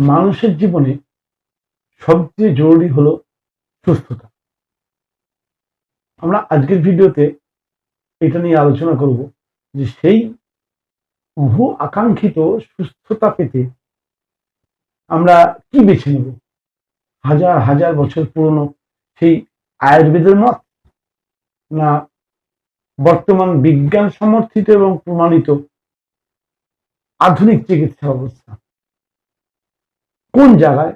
মানুষের জীবনে সবচেয়ে জরুরি হলো সুস্থতা। আমরা আজকের ভিডিওতে এটা নিয়ে আলোচনা করব যে সেই বহু আকাঙ্ক্ষিত সুস্থতা পেতে আমরা কি বেছে নেব? হাজার হাজার বছর পুরনো সেই আয়ুর্বেদের মত না বর্তমান বিজ্ঞান সমর্থিত এবং প্রমাণিত আধুনিক চিকিৎসা ব্যবস্থা কোন জায়গায়,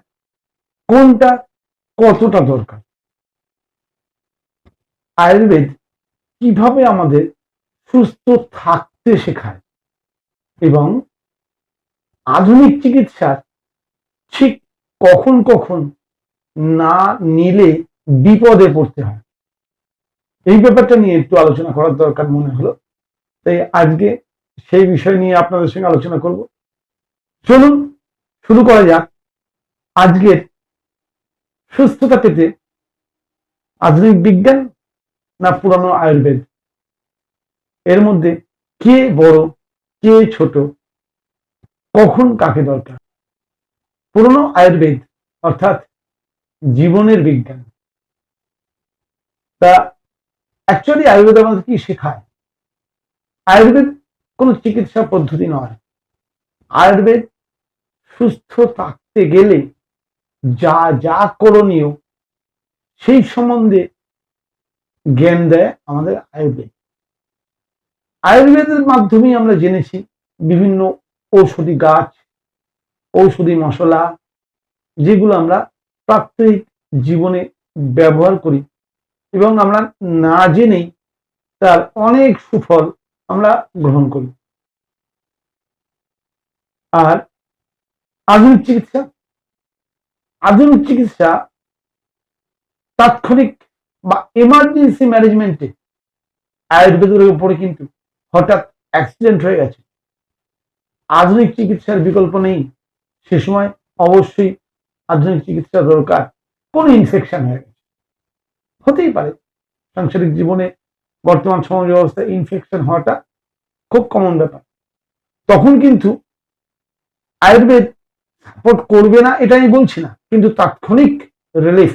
কোনটা কতটা দরকার? আয়ুর্বেদ কীভাবে আমাদের সুস্থ থাকতে শেখায় এবং আধুনিক চিকিৎসার ঠিক কখন কখন না নিলে বিপদে পড়তে হয়? এই ব্যাপারটা নিয়ে একটু আলোচনা করার দরকার মনে হলো। তাই আজকে সেই বিষয় নিয়ে আপনাদের সঙ্গে আলোচনা করব। চলুন, শুরু করা যাক। আজকের সুস্থতা পেতে আধুনিক বিজ্ঞান না পুরানো আয়ুর্বেদ? এর মধ্যে কে বড়, কে ছোট, কখন কাকে দরকার? পুরনো আয়ুর্বেদ অর্থাৎ জীবনের বিজ্ঞান। তা অ্যাকচুয়ালি আয়ুর্বেদ আমাদের কি শেখায়? আয়ুর্বেদ কোনো চিকিৎসা পদ্ধতি নয়। আয়ুর্বেদ সুস্থ থাকতে গেলে যা যা করণীয়, সেই সম্বন্ধে জ্ঞান দেয় আমাদের আয়ুর্বেদ। আয়ুর্বেদের মাধ্যমেই আমরা জেনেছি বিভিন্ন ঔষধি গাছ, ঔষধি মশলা, যেগুলো আমরা প্রাত্যহিক জীবনে ব্যবহার করি এবং আমরা না জেনেই তার অনেক সুফল আমরা গ্রহণ করি। আর আধুনিক চিকিৎসা আধুনিক চিকিৎসা তাৎক্ষণিক বা এমার্জেন্সি ম্যানেজমেন্টে আয়ুর্বেদের উপরে কিন্তু হঠাৎ অ্যাক্সিডেন্ট হয়ে গেছে। আধুনিক চিকিৎসার বিকল্প নেই। সে সময় অবশ্যই আধুনিক চিকিৎসা দরকার। কোন ইনফেকশন হয়ে গেছে। হতেই পারে। সাংসারিক জীবনে বর্তমান সমাজ ব্যবস্থায় ইনফেকশন হওয়াটা খুব কমন ব্যাপার। তখন কিন্তু আয়ুর্বেদ সাপোর্ট করবে না, এটা আমি বলছি না, কিন্তু তাৎক্ষণিক রিলিফ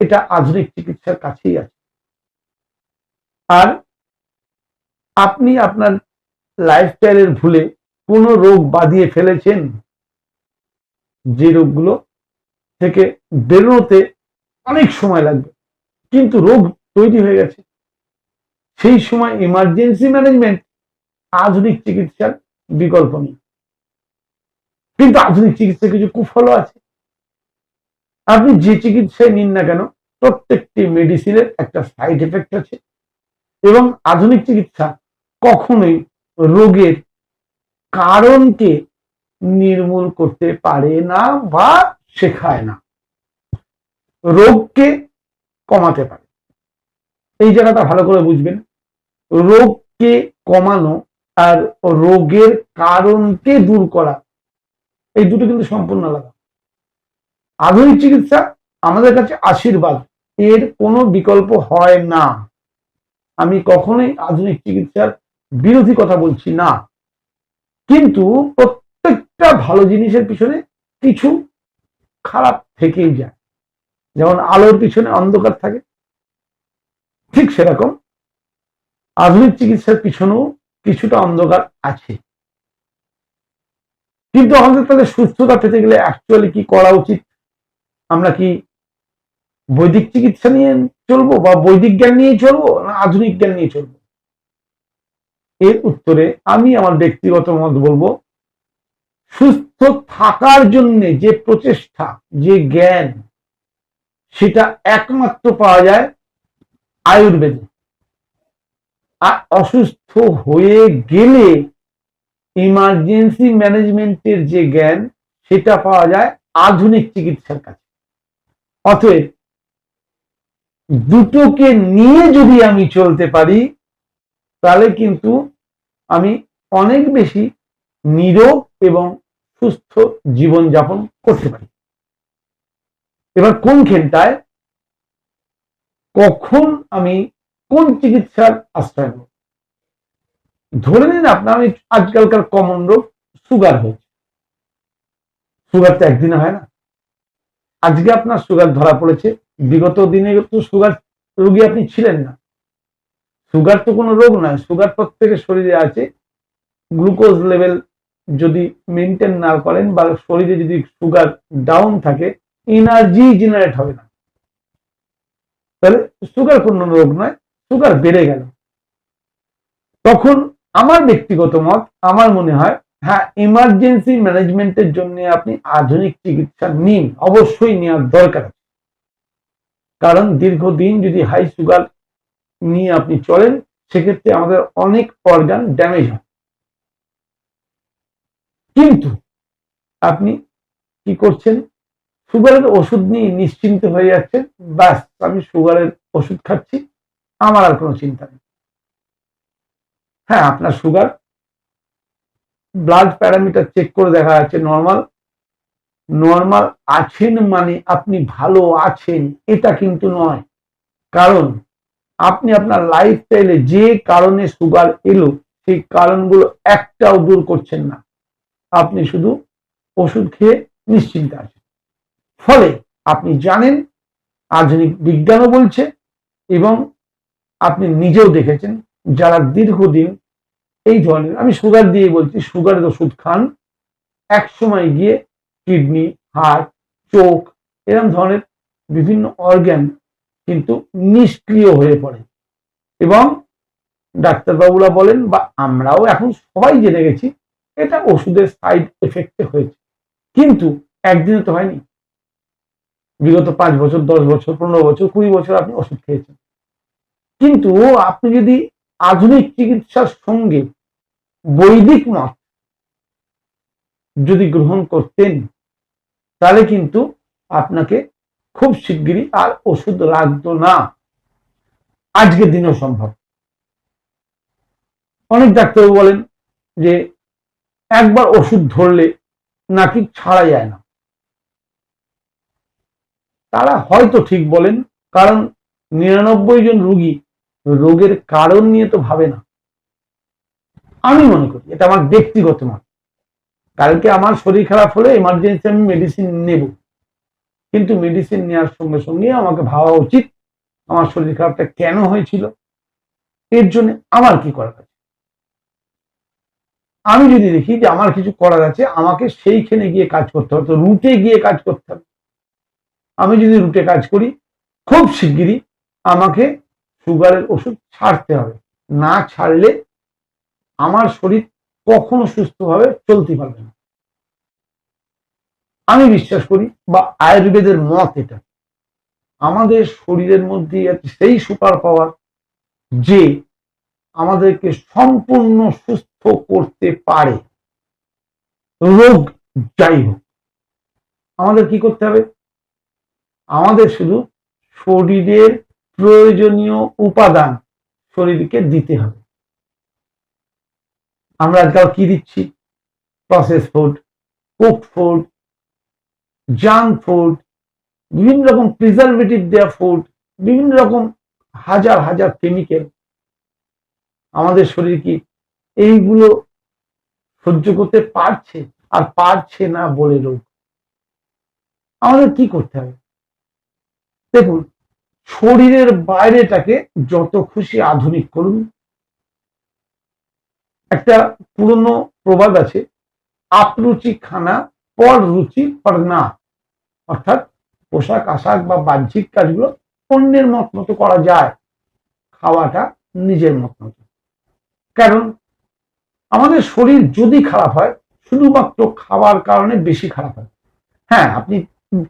এটা আধুনিক চিকিৎসার কাছেই আছে। আর আপনি আপনার লাইফস্টাইলের ভুলে কোন রোগ বাদিয়ে ফেলেছেন? যে রোগগুলো থেকে বেরোতে অনেক সময় লাগবে, কিন্তু রোগ তৈরি হয়ে গেছে। সেই সময় ইমার্জেন্সি ম্যানেজমেন্ট আধুনিক চিকিৎসার বিকল্প নেই। কিন্তু আধুনিক চিকিৎসা কিছু কুফলও আছে, আপনি যে চিকিৎসায় নিন না কেন, প্রত্যেকটি মেডিসিনের একটা সাইড এফেক্ট আছে এবং আধুনিক চিকিৎসা কখনোই রোগের কারণকে নির্মূল করতে পারে না বা শেখায় না। রোগকে কমাতে পারে। এই জায়গাটা ভালো করে বুঝবেন। রোগকে কমানো আর রোগের কারণকে দূর করা এই দুটো কিন্তু সম্পূর্ণ আলাদা। আধুনিক চিকিৎসা আমাদের কাছে আশীর্বাদ। এর কোনো বিকল্প হয় না। আমি কখনোই আধুনিক চিকিৎসার বিরোধী কথা বলছি না। কিন্তু প্রত্যেকটা ভালো জিনিসের পিছনে কিছু খারাপ থেকেই যায়। যেমন আলোর পিছনে অন্ধকার থাকে। ঠিক সেরকম আধুনিক চিকিৎসার পিছনেও কিছুটা অন্ধকার আছে। কিন্তু আমাদের তাদের সুস্থতা পেতে গেলে অ্যাকচুয়ালি কি করা উচিত? আমরা কি বৈদিক চিকিৎসা নিয়ে চলবো বা বৈদিক জ্ঞান নিয়ে চলবো না আধুনিক জ্ঞান নিয়ে চলবো? এর উত্তরে আমি আমার ব্যক্তিগত মত বলব, সুস্থ থাকার জন্য যে প্রচেষ্টা, যে জ্ঞান, সেটা একমাত্র পাওয়া যায় আয়ুর্বেদে। আর অসুস্থ হয়ে গেলে ইমার্জেন্সি ম্যানেজমেন্টের যে জ্ঞান, সেটা পাওয়া যায় আধুনিক চিকিৎসার কাছে। অতএব, দুটোকে নিয়ে যদি আমি চলতে পারি, তাহলে কিন্তু আমি অনেক বেশি নিরোগ এবং সুস্থ জীবন যাপন করতে পারি। এবার কোন ক্ষেত্রায় কখন আমি কোন চিকিৎসার আশ্রয় নেব? ধরে নিন আপনার আজকালকার কমন রোগ সুগার হয়েছে। সুগার তো একদিনে হয় না। আজকে আপনার সুগার ধরা পড়েছে, বিগত দিনে তো সুগার রোগী আপনি ছিলেন না। সুগার তো কোনো রোগ নয় সুগার প্রত্যেকের শরীরে আছে। গ্লুকোজ লেভেল যদি মেনটেন না করেন বা শরীরে যদি সুগার ডাউন থাকে এনার্জি জেনারেট হবে না। তাহলে সুগার কোনো রোগ নয় সুগার বেড়ে গেল। তখন আমার ব্যক্তিগত মত, আমার মনে হয় হ্যাঁ ইমার্জেন্সি ম্যানেজমেন্টের জন্য আপনি আধুনিক চিকিৎসা নিন, অবশ্যই নেওয়ার দরকার কারণ দীর্ঘদিন যদি হাই সুগার নিয়ে আপনি চলেন, সেক্ষেত্রে আমাদের অনেক অর্গান ড্যামেজ হয়। কিন্তু আপনি কি করছেন? সুগারের ওষুধ নিয়ে নিশ্চিন্ত হয়ে যাচ্ছেন, ব্যাস, আমি সুগারের ওষুধ খাচ্ছি, আমার আর কোনো চিন্তা নেই। হ্যাঁ আপনার সুগার ব্লাড প্যারামিটার চেক করে দেখা যাচ্ছে নর্মাল নর্মাল আছেন মানে আপনি ভালো আছেন, এটা কিন্তু নয়। কারণ আপনি আপনার লাইফস্টাইলে যে কারণে সুগার এলো, সেই কারণগুলো একটাও দূর করছেন না। আপনি শুধু ওষুধ খেয়ে নিশ্চিন্তে আছেন। ফলে আপনি জানেন, আধুনিক বিজ্ঞানও বলছে এবং আপনি নিজেও দেখেছেন যারা দীর্ঘদিন এই ধরনের, আমি সুগার দিয়ে বলছি সুগারের ওষুধ খান এক সময় গিয়ে কিডনি, হার্ট, চোখ এরকম ধরনের বিভিন্ন অর্গ্যান কিন্তু নিষ্ক্রিয় হয়ে পড়ে। এবং ডাক্তারবাবুরা বলেন, বা আমরাও এখন সবাই জেনে গেছি, এটা ওষুধের সাইড এফেক্টে হয়েছে। কিন্তু একদিনে তো হয়নি। বিগত পাঁচ বছর, দশ বছর, পনেরো বছর, কুড়ি বছর আপনি ওষুধ খেয়েছেন। কিন্তু আপনি যদি আধুনিক চিকিৎসার সঙ্গে বৈদিক মত যদি গ্রহণ করতেন, তাহলে কিন্তু আপনাকে খুব শিগগিরই আর ওষুধ লাগতো না। আজকের দিনেও সম্ভব। অনেক ডাক্তারবাবু বলেন যে, একবার ওষুধ ধরলে নাকি ছাড়া যায় না। তারা হয়তো ঠিক বলেন, কারণ নিরানব্বই জন রুগী রোগের কারণ নিয়ে তো ভাবে না। আমি মনে করি, এটা আমার ব্যক্তিগত মত। কালকে আমার শরীর খারাপ হলে এমার্জেন্সি আমি মেডিসিন নেব। কিন্তু মেডিসিন নেওয়ার সঙ্গে সঙ্গে আমাকে ভাবা উচিত, আমার শরীর খারাপটা কেন হয়েছিল। এর জন্য আমার কি করার আছে? আমি যদি দেখি যে আমার কিছু করার আছে, আমাকে সেইখানে গিয়ে কাজ করতে হবে, তো রুটে গিয়ে কাজ করতে হবে। আমি যদি রুটে কাজ করি, খুব শিগগিরই আমাকে সুগারের ওষুধ ছাড়তে হবে। না ছাড়লে আমার শরীর কখনো সুস্থভাবে চলতে পারবে না। আমি বিশ্বাস করি, বা আয়ুর্বেদের মত এটা, আমাদের শরীরের মধ্যে সেই সুপার পাওয়ার যে আমাদেরকে সম্পূর্ণ সুস্থ করতে পারে। রোগ যাই হোক, আমাদের কি করতে হবে? আমাদের শুধু শরীরের প্রয়োজনীয় উপাদান শরীরকে দিতে হবে। আমরা আজকাল কি দিচ্ছি? Process food cook food junk food বিভিন্ন রকম প্রিজারভেটিভ দেওয়া ফুড বিভিন্ন রকম হাজার হাজার কেমিক্যাল আমাদের শরীর কি এইগুলো সহ্য করতে পারছে আর পারছে না বলে রোগ? আমাদের কি করতে হবে? দেখুন শরীরের বাইরেটাকে যত খুশি আধুনিক করুন। একটা পুরনো প্রবাদ আছে আপরুচি খানা পর রুচি পর না। অর্থাৎ পোশাক, আশাক বা বাহ্যিক কাজগুলো অন্যের মত মতো করা যায়, খাওয়াটা নিজের মত মতো। কারণ আমাদের শরীর যদি খারাপ হয়, শুধুমাত্র খাওয়ার কারণে বেশি খারাপ হয়। হ্যাঁ আপনি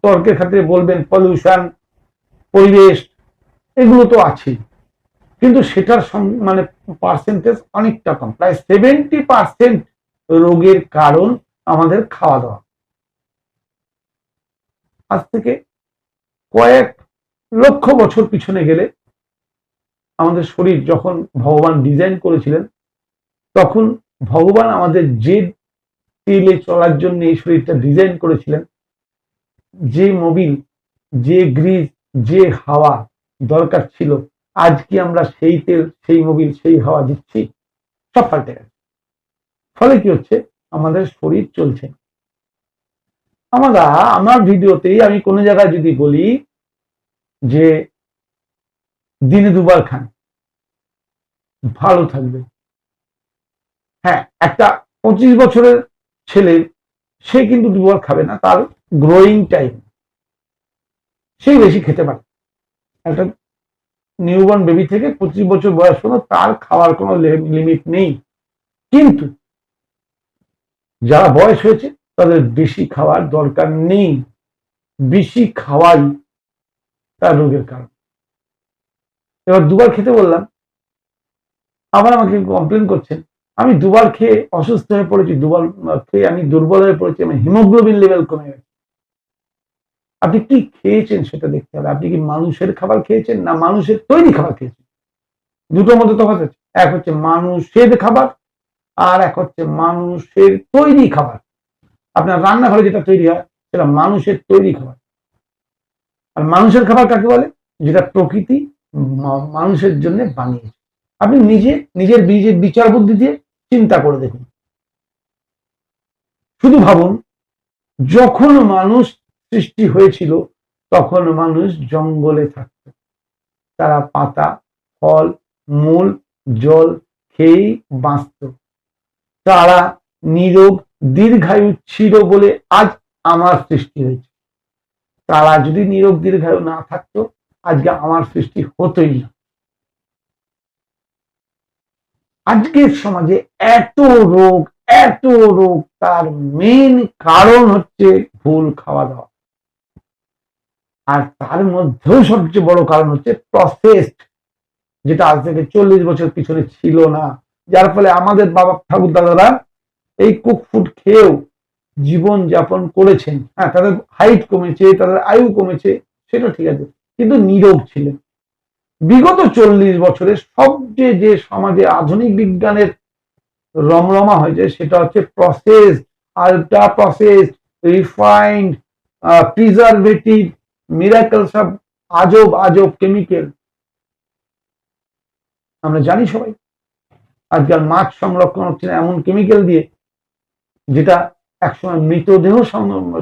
তর্কের ক্ষেত্রে বলবেন পলিউশন পরিবেশ এগুলো তো আছেই। কিন্তু সেটার মানে পার্সেন্টেজ অনেকটা কম। প্রায় সেভেন্টি পার্সেন্ট রোগের কারণ আমাদের খাওয়া দাওয়া। আজ থেকে কয়েক লক্ষ বছর পিছনে গেলে আমাদের শরীর যখন ভগবান ডিজাইন করেছিলেন, তখন ভগবান আমাদের যে তেলে চলার জন্য এই শরীরটা ডিজাইন করেছিলেন, যে মোবিল যে গ্রিজ যে হাওয়া দরকার ছিল, আজ কি আমরা সেই তেল, সেই মোবিল, সেই হাওয়া দিচ্ছি? সব পাল্টে গেছে। ফলে কি হচ্ছে? আমাদের শরীর চলছে। আমরা, আমার ভিডিওতেই আমি কোনো জায়গায় যদি বলি যে দিনে দুবার খান, ভালো থাকবে। হ্যাঁ একটা পঁচিশ বছরের ছেলে, সে কিন্তু দুবার খাবে না, তার গ্রোয়িং টাইম সেই বেশি খেতে পারে একটা নিউবর্ন বেবি থেকে পঁচিশ বছর বয়স পর্যন্ত তার খাওয়ার কোনো লিমিট নেই। কিন্তু যারা বয়স হয়েছে, তাদের বেশি খাওয়ার দরকার নেই। বেশি খাওয়াই তার রোগের কারণ। এবার দুবার খেতে বললাম। আবার আমাকে কমপ্লেন করছেন। আমি দুবার খেয়ে অসুস্থ হয়ে পড়েছি। দুবার খেয়ে আমি দুর্বল হয়ে পড়েছি। আমার হিমোগ্লোবিন লেভেল কমে গেছে। আপনি কি খেয়েছেন সেটা দেখতে হবে। আপনি কি মানুষের খাবার খেয়েছেন না মানুষের তৈরি খাবার খেয়েছেন? দুটোর মধ্যে তফাৎ আছে। এক হচ্ছে মানুষের খাবার আর এক হচ্ছে মানুষের তৈরি খাবার। আপনার রান্নাঘরে যেটা তৈরি হয়, সেটা মানুষের তৈরি খাবার। আর মানুষের খাবার কাকে বলে? যেটা প্রকৃতি মানুষের জন্য বানিয়েছে। আপনি নিজে, নিজের নিজের বিচার বুদ্ধি দিয়ে চিন্তা করে দেখুন। শুধু ভাবুন, যখন মানুষ সৃষ্টি হয়েছিল, তখন মানুষ জঙ্গলে থাকত। তারা পাতা, ফল, মূল, জল খেয়েই বাঁচত। তারা নিরোগ, দীর্ঘায়ু ছিল বলে আজ আমার সৃষ্টি হয়েছে। তারা যদি নিরোগ, দীর্ঘায়ু না থাকতো, আজকে আমার সৃষ্টি হতোই না। আজকের সমাজে এত রোগ এত রোগ, তার মেন কারণ হচ্ছে ভুল খাওয়া দাওয়া। আর তার মধ্যেও সবচেয়ে বড় কারণ হচ্ছে প্রসেসড যেটা আজ থেকে চল্লিশ বছর পিছনে ছিল না। যার ফলে আমাদের বাবা ঠাকুর দাদারা এই কুক ফুড খেয়েও জীবন যাপন করেছেন। হ্যাঁ তাদের হাইট কমেছে, তাদের আয়ু কমেছে, সেটা ঠিক আছে, কিন্তু নিরোগ ছিলেন। বিগত চল্লিশ বছরে সবচেয়ে যে সমাজে আধুনিক বিজ্ঞানের রমরমা হয়েছে, সেটা হচ্ছে process ultra process refined preservative miracle সব আজব আজব কেমিক্যাল আমরা জানি সবাই। আজকাল মাছ সংরক্ষণ হচ্ছে না এমন কেমিক্যাল দিয়ে, যেটা একসময় মৃতদেহ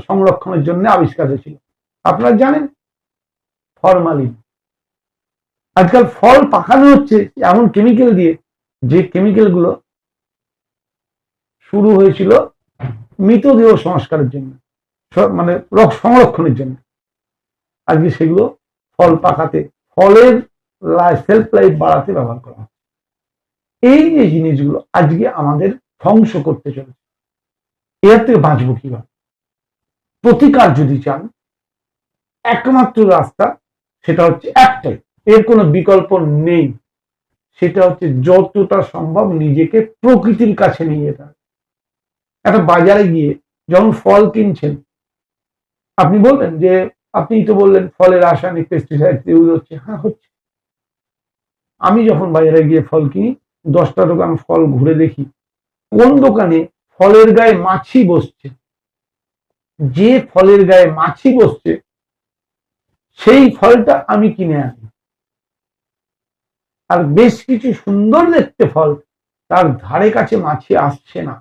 সংরক্ষণের জন্য আবিষ্কার হয়েছিল। আপনারা জানেন? ফরমালিন আজকাল ফল পাকানো হচ্ছে এমন কেমিক্যাল দিয়ে, যে কেমিক্যালগুলো শুরু হয়েছিল মৃতদেহ সংস্কারের জন্য মানে রক সংরক্ষণের জন্য। আজকে সেগুলো ফল পাকাতে, ফলের সেলফ লাইফ বাড়াতে ব্যবহার করা হয় এই যে জিনিসগুলো আজকে আমাদের ধ্বংস করতে চলেছে, এর থেকে বাঁচবো কীভাবে? প্রতিকার যদি চান, একমাত্র রাস্তা সেটা হচ্ছে একটাই, এর কোনো বিকল্প নেই। সেটা হচ্ছে যতটা সম্ভব নিজেকে প্রকৃতির কাছে নিয়ে যেতে হবে। একটা বাজারে গিয়ে যখন ফল কিনছেন, আপনি বলবেন যে আপনি তো বললেন ফলের রাসায়নিক পেস্টিসাইড ইউজ হচ্ছে। হ্যাঁ হচ্ছে। আমি যখন বাজারে গিয়ে ফল কিনি, দশটা দোকান ফল ঘুরে দেখি, কোন দোকানে ফলের গায়ে মাছি বসছে? যে ফলের গায়ে মাছি বসছে, সেই ফলটা আমি কিনে আনি। আর বেশ কিছু সুন্দর দেখতে ফল, তার ধারে কাছে মাছি আসছে না।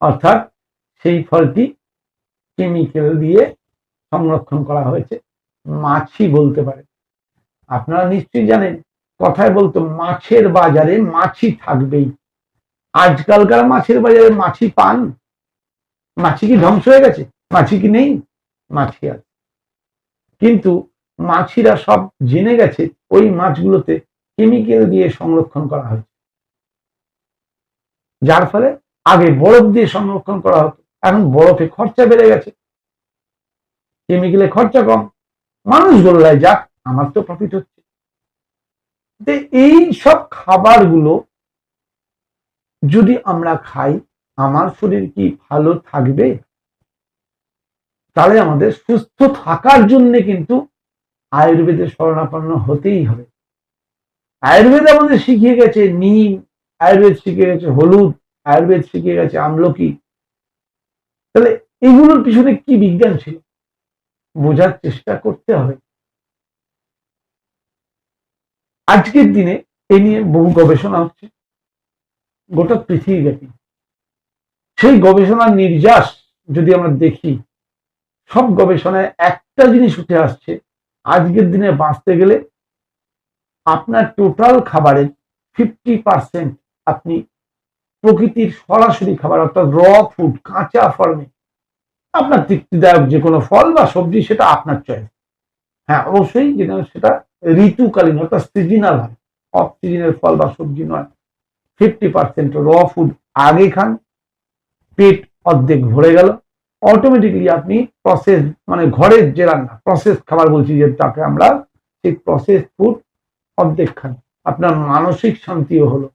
অর্থাৎ সেই ফলটি কেমিক্যাল দিয়ে সংরক্ষণ করা হয়েছে। মাছি বলতে পারে। আপনারা নিশ্চয়ই জানেন, কথায় বলতো, মাছের বাজারে মাছি থাকবেই। আজকালকার মাছের বাজারে মাছি পান। মাছি কি ধ্বংস হয়ে গেছে? মাছি কি নেই? মাছি আছে কিন্তু মাছিরা সব জেনে গেছে, ওই মাছগুলোতে কেমিক্যাল দিয়ে সংরক্ষণ করা হয়েছে। যার ফলে আগে বরফ দিয়ে সংরক্ষণ করা হতো, এখন বরফে খরচা বেড়ে গেছে। কেমিক্যালে খরচা কম, মানুষ গোল্লায় যাক, আমার তো প্রফিট হচ্ছে। এই সব খাবারগুলো যদি আমরা খাই, আমার শরীর কি ভালো থাকবে? তাহলে আমাদের সুস্থ থাকার জন্য কিন্তু আয়ুর্বেদের শরণাপন্ন হতেই হবে। আয়ুর্বেদ আমাদের শিখিয়ে গেছে, নিম, আয়ুর্বেদ শিখিয়ে গেছে, হলুদ, আয়ুর্বেদ শিখিয়ে গেছে, আমলকি। তাহলে এগুলোর পিছনে কি বিজ্ঞান ছিল? বোঝার চেষ্টা করতে হবে। আজকের দিনে এ নিয়ে বহু গবেষণা হচ্ছে। গোটা পৃথিবীব্যাপী সেই গবেষণার নির্যাস যদি আমরা দেখি, সব গবেষণায় একটা জিনিস উঠে আসছে, আজকের দিনে বাঁচতে গেলে আপনার টোটাল খাবারের ফিফটি পার্সেন্ট আপনি প্রকৃতির সরাসরি খাবার, অর্থাৎ র ফুড কাঁচা ফর্মে আপনার তৃপ্তিদায়ক যে কোনো ফল বা সবজি, সেটা আপনার চয়েস হ্যাঁ অবশ্যই যেটা, সেটা ঋতুকালীন, অর্থাৎ সিজনাল হয়। অফ সিজনের ফল বা সবজি নয়। ফিফটি পার্সেন্ট র ফুড আগে খান, পেট অর্ধেক ভরে গেল। অটোমেটিকলি আপনি প্রসেস মানে ঘরের যে রান্না প্রসেস খাবার বলছি যে তাকে আমরা, সেই প্রসেস ফুড অর্ধেক খান। আপনার মানসিক শান্তিও হলো।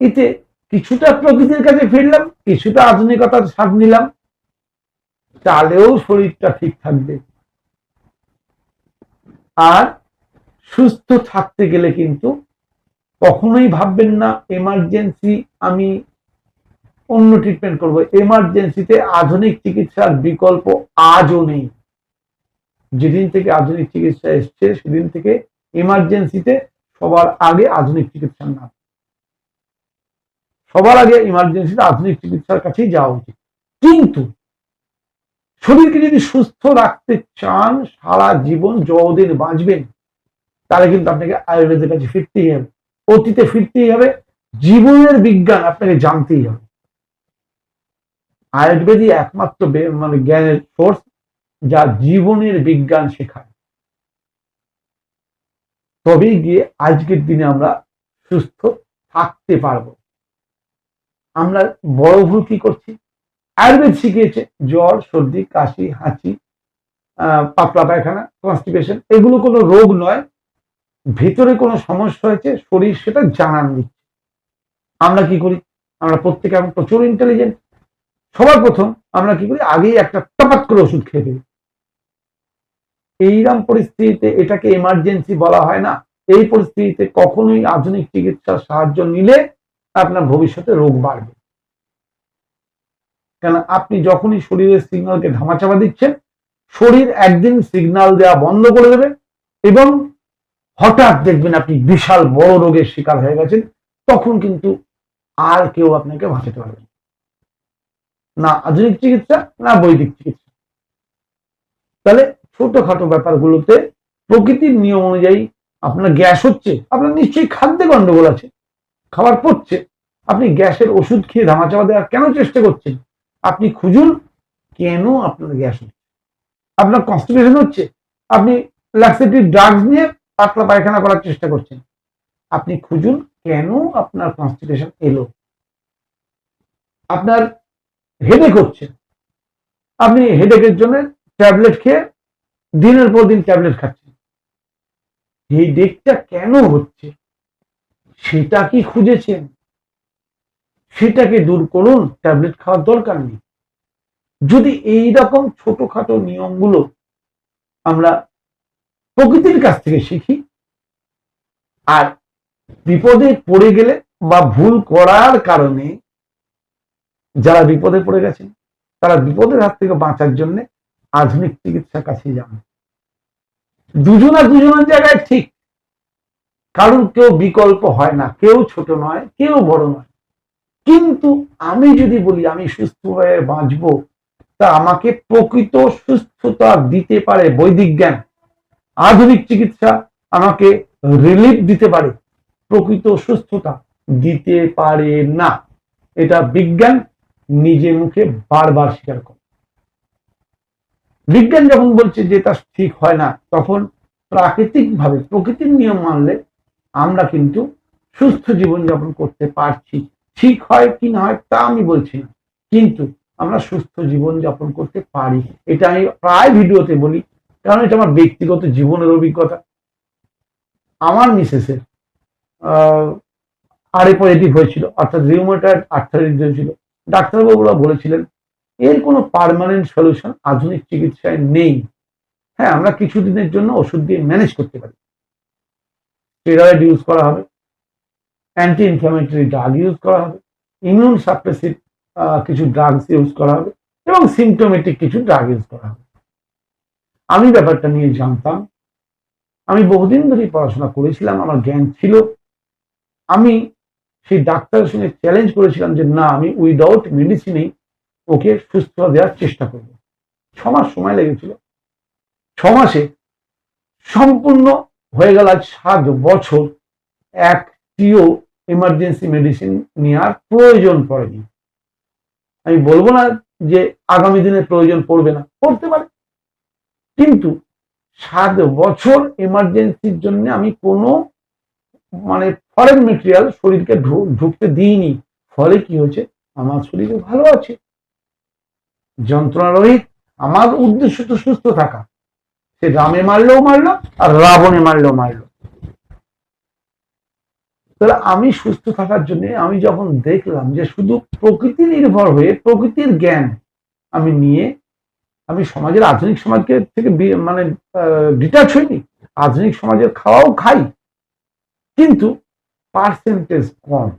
এতে কিছুটা প্রকৃতির কাছে ফিরলাম, কিছুটা আধুনিকতার স্বাদ নিলাম। তাহলেও শরীরটা ঠিক থাকবে। আর সুস্থ থাকতে গেলে কিন্তু কখনোই ভাববেন না এমার্জেন্সি আমি অন্য ট্রিটমেন্ট করব। এমার্জেন্সিতে আধুনিক চিকিৎসার বিকল্প আজও নেই। যেদিন থেকে আধুনিক চিকিৎসা এসছে, সেদিন থেকে এমার্জেন্সিতে সবার আগে আধুনিক চিকিৎসার নাম সবার আগে ইমার্জেন্সিতে আধুনিক চিকিৎসার কাছেই যাওয়া উচিত। কিন্তু শরীরকে যদি সুস্থ রাখতে চান, সারা জীবন যতদিন বাঁচবেন, তাহলে কিন্তু আপনাকে আয়ুর্বেদের কাছে ফিরতেই হবে। অতীতে ফিরতেই হবে, জীবনের বিজ্ঞান আপনাকে জানতেই হবে। আয়ুর্বেদই একমাত্র মানে জ্ঞানের সোর্স যা জীবনের বিজ্ঞান শেখায়। তবেই গিয়ে আজকের দিনে আমরা সুস্থ থাকতে পারব। আমরা বড় ভুল কি করছি? আয়ুর্বেদ শিখিয়েছে, জ্বর, সর্দি, কাশি, হাঁচি পাতলা পায়খানা কনস্টিপেশন এগুলো কোনো রোগ নয়। ভেতরে কোনো সমস্যা হয়েছে, শরীর সেটা জানান দিচ্ছে। আমরা কি করি? আমরা প্রত্যেকে এখন প্রচুর ইন্টেলিজেন্ট সবার প্রথম আমরা কি করি? আগেই একটা টপাত করে ওষুধ খেয়ে দিই এইরকম পরিস্থিতিতে এটাকে এমার্জেন্সি বলা হয় না। এই পরিস্থিতিতে কখনোই আধুনিক চিকিৎসার সাহায্য নিলে আপনার ভবিষ্যতে রোগ বাড়বে। কেন? আপনি যখনই শরীরের সিগন্যালকে ধামাচাপা দিচ্ছেন, শরীর একদিন সিগন্যাল দেওয়া বন্ধ করে দেবে এবং হঠাৎ দেখবেন আপনি বিশাল বড় রোগের শিকার হয়ে গেছেন, তখন কিন্তু আর কেউ আপনাকে বাঁচাতে পারবে না। আধুনিক চিকিৎসা, না বৈদিক চিকিৎসা। তাহলে ছোটখাটো ব্যাপারগুলোতে প্রকৃতির নিয়ম অনুযায়ী আপনার গ্যাস হচ্ছে, আপনার নিশ্চয়ই খাদ্যে গন্ডগোল আছে। খাবার পড়ছে, আপনি গ্যাসের ওষুধ খেয়ে ধামাচাপা দেওয়ার কেন চেষ্টা করছেন? আপনি খুঁজুন কেন আপনার গ্যাস হচ্ছে? আপনার কনস্টিপেশন হচ্ছে, আপনি ল্যাক্সেটিভ ড্রাগস নিয়ে পাতলা পায়খানা করার চেষ্টা করছেন। আপনি খুঁজুন কেন আপনার কনস্টিপেশন এলো? আপনার হেডেক হচ্ছে। আপনি হেডেকের জন্য ট্যাবলেট খেয়ে দিনের পর দিন ট্যাবলেট খাচ্ছেন। হেডেকটা কেন হচ্ছে? সেটা কি খুঁজেছেন? সেটাকে দূর করুন? ট্যাবলেট খাওয়ার দরকার নেই। যদি এই রকম ছোটখাটো নিয়মগুলো আমরা প্রকৃতির কাছ থেকে শিখি, আর বিপদে পড়ে গেলে বা ভুল করার কারণে যারা বিপদে পড়ে গেছেন, তারা বিপদের হাত থেকে বাঁচার জন্য আধুনিক চিকিৎসার কাছে যান। দুজনা দুজনের জায়গায় ঠিক। কারণ কেউ বিকল্প হয় না, কেউ ছোট নয়, কেউ বড় নয়। কিন্তু আমি যদি বলি, আমি সুস্থ হয়ে বাঁচবো, তা আমাকে প্রকৃত সুস্থতা দিতে পারে বৈদিক জ্ঞান। আধুনিক চিকিৎসা আমাকে রিলিফ দিতে পারে, প্রকৃত সুস্থতা দিতে পারে না। এটা বিজ্ঞান নিজে মুখে বারবার স্বীকার করে। বিজ্ঞান যখন বলছে যে তা ঠিক হয় না, তখন প্রাকৃতিক ভাবে প্রকৃতির নিয়ম মানলে আমরা কিন্তু সুস্থ জীবনযাপন করতে পারছি। ঠিক হয় কি না হয় তা আমি বলছি না। কিন্তু আমরা সুস্থ জীবন যাপন করতে পারি। এটা আমি প্রায় ভিডিওতে বলি। কারণ এটা আমার ব্যক্তিগত জীবনের অভিজ্ঞতা। আমার মিসেসের আরে পজিটিভ হয়েছিল, অর্থাৎ রিউমেটয়েড আর্থারাইটিস হয়েছিল ডাক্তারবাবুরা বলেছিলেন, এর কোনো পার্মানেন্ট সলিউশন আধুনিক চিকিৎসায় নেই। হ্যাঁ আমরা কিছুদিনের জন্য ওষুধ দিয়ে ম্যানেজ করতে পারি। স্টেরয়েড ইউজ করা হবে। অ্যান্টি ইনফ্লামেটরি ড্রাগ ইউজ করা হবে। ইমিউন সাপ্রেসিভ কিছু ড্রাগস ইউজ করা হবে এবং সিমটোমেটিক কিছু ড্রাগ ইউজ করা হবে। আমি ব্যাপারটা নিয়ে জানতাম। আমি বহুদিন ধরেই পড়াশোনা করেছিলাম, আমার জ্ঞান ছিল। আমি সেই ডাক্তারের সঙ্গে চ্যালেঞ্জ করেছিলাম যে, না, আমি উইদাউট মেডিসিনেই ওকে সুস্থতা দেওয়ার চেষ্টা করব। ছ মাস সময় লেগেছিল। ছ মাসে সম্পূর্ণ হয়ে গেল আজ সাত বছর। একটিও এমার্জেন্সি মেডিসিন নেওয়ার প্রয়োজন পড়েনি। আমি বলব না যে আগামী দিনে প্রয়োজন পড়বে না, পড়তে পারে। কিন্তু সাত বছর এমার্জেন্সির জন্য আমি কোনো মানে ফরেন মেটেরিয়াল শরীরকে ঢুকতে দিইনি। ফলে কি হয়েছে? আমার শরীরে ভালো আছে। যন্ত্রণা রহিত আমার উদ্দেশ্য তো সুস্থ থাকা। সে রামে মারলেও মারলো আর রাবণে মারলেও মারলো। তাহলে আমি সুস্থ থাকার জন্য আমি যখন দেখলাম যে শুধু প্রকৃতি নির্ভর হয়ে, প্রকৃতির জ্ঞান আমি নিয়ে আমি সমাজের আধুনিক সমাজকে থেকে মানে ডিটাচ হইনি। আধুনিক সমাজের খাওয়াও খাই। কিন্তু পার্সেন্টেজ কম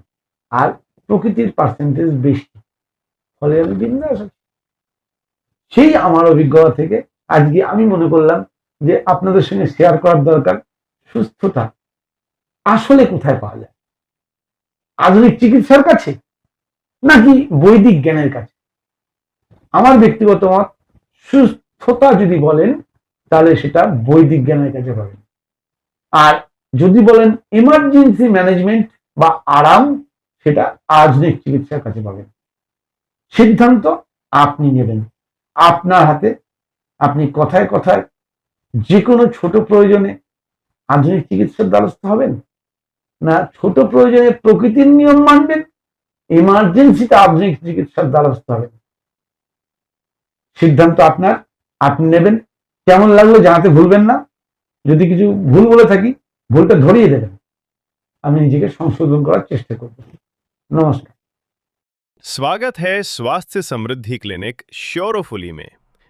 আর প্রকৃতির পার্সেন্টেজ বেশি। ফলে আমি বিন্দাস সেই আমার অভিজ্ঞতা থেকে আজকে আমি মনে করলাম যে আপনাদের সঙ্গে শেয়ার করার দরকার, সুস্থতা আসলে কোথায় পাওয়া যায়? আধুনিক চিকিৎসার কাছে নাকি বৈদিক জ্ঞানের কাছে? আমার ব্যক্তিগত মত, সুস্থতা যদি বলেন, তাহলে সেটা বৈদিক জ্ঞানের কাছে পাবেন। আর যদি বলেন ইমার্জেন্সি ম্যানেজমেন্ট বা আরাম, সেটা আধুনিক চিকিৎসার কাছে পাবেন। সিদ্ধান্ত আপনি নেবেন। আপনার হাতে আপনি কথায় কথায় যে কোনো ছোট প্রয়োজনে আধুনিক চিকিৎসার দ্বারস্থ হবেন না ছোট প্রয়োজনে প্রকৃতির নিয়ম মানবেন ইমার্জেন্সিতে আধুনিক চিকিৎসার দ্বারস্থ হবেন সিদ্ধান্ত আপনার আপনি নেবেন কেমন লাগলো জানাতে ভুলবেন না যদি কিছু ভুল বলে থাকি ভুলটা ধরিয়ে দেবেন আমি নিজেকে সংশোধন করার চেষ্টা করব নমস্কার स्वागत है स्वास्थ्य समृद्धि क्लिनिक श्योरोफुली में